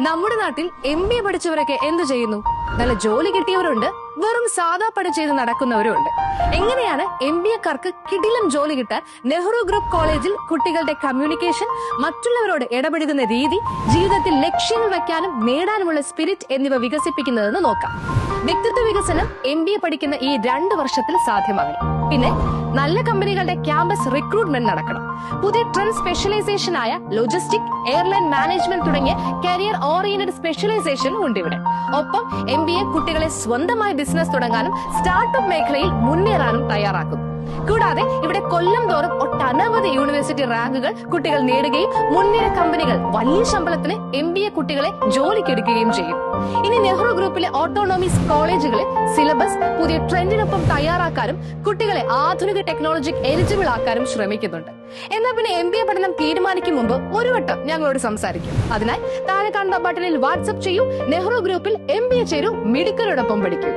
നമ്മുടെ നാട്ടിൽ M B A പഠിച്ചവരൊക്കെ എന്തു ചെയ്യുന്നു? നല്ല ജോലി കിട്ടിയവരുണ്ട് വെറും സാധാ പണി ചെയ്ത് നടക്കുന്നവരും ഉണ്ട് എങ്ങനെയാണ് എം ബി എക്കാർക്ക് കിടിലം ജോലി കിട്ടാൻ നെഹ്റു ഗ്രൂപ്പ് കോളേജിൽ കുട്ടികളുടെ കമ്മ്യൂണിക്കേഷൻ മറ്റുള്ളവരോട് ഇടപെടുന്ന രീതി ജീവിതത്തിൽ ലക്ഷ്യങ്ങൾ വെക്കാനും നേടാനുമുള്ള സ്പിരിറ്റ് എന്നിവ വികസിപ്പിക്കുന്നതെന്ന് നോക്കാം. വ്യക്തിത്വ വികസനം എം ബി എ പഠിക്കുന്ന ഈ രണ്ട് വർഷത്തിൽ സാധ്യമാകും പിന്നെ നല്ല കമ്പനികളുടെ ക്യാമ്പസ് റിക്രൂട്ട്മെന്റ് നടക്കണം. പുതിയ ട്രെൻഡ് സ്പെഷ്യലൈസേഷൻ ആയ ലോജിസ്റ്റിക് എയർലൈൻ മാനേജ്മെന്റ് തുടങ്ങിയ കരിയർ ഓറിയന്റഡ് സ്പെഷ്യലൈസേഷൻ ഉണ്ട് ഇവിടെ ഒപ്പം എം ബി എ കുട്ടികളെ സ്വന്തമായി ബിസിനസ് തുടങ്ങാനും സ്റ്റാർട്ടപ്പ് മേഖലയിൽ മുന്നേറാനും തയ്യാറാക്കുന്നു. കൂടാതെ ഇവിടെ കൊല്ലം തോറും ഒട്ടനവധി യൂണിവേഴ്സിറ്റി റാങ്കുകൾ കുട്ടികൾ നേടുകയും മുൻനിര കമ്പനികൾ വലിയ ശമ്പളത്തിന് എം ബി എ കുട്ടികളെ ജോലിക്കെടുക്കുകയും ചെയ്യും. ഇനി നെഹ്റു ഗ്രൂപ്പിലെ ഓട്ടോണോമിക്സ് കോളേജുകളിൽ സിലബസ് പുതിയ ട്രെൻഡിനൊപ്പം തയ്യാറാക്കാനും കുട്ടികളെ ആധുനിക ടെക്നോളജി എലിജിബിൾ ആക്കാനും ശ്രമിക്കുന്നുണ്ട്. എന്നാൽ പിന്നെ എം ബി എ പഠനം തീരുമാനിക്കും മുമ്പ് ഒരു വട്ടം ഞങ്ങളോട് സംസാരിക്കും. അതിനാൽ താഴെ കാണുന്ന ബട്ടണിൽ വാട്സ്ആപ്പ് ചെയ്യൂ നെഹ്റു ഗ്രൂപ്പിൽ എം ബി എ ചേരൂ മിടുക്കരോടൊപ്പം പഠിക്കൂ.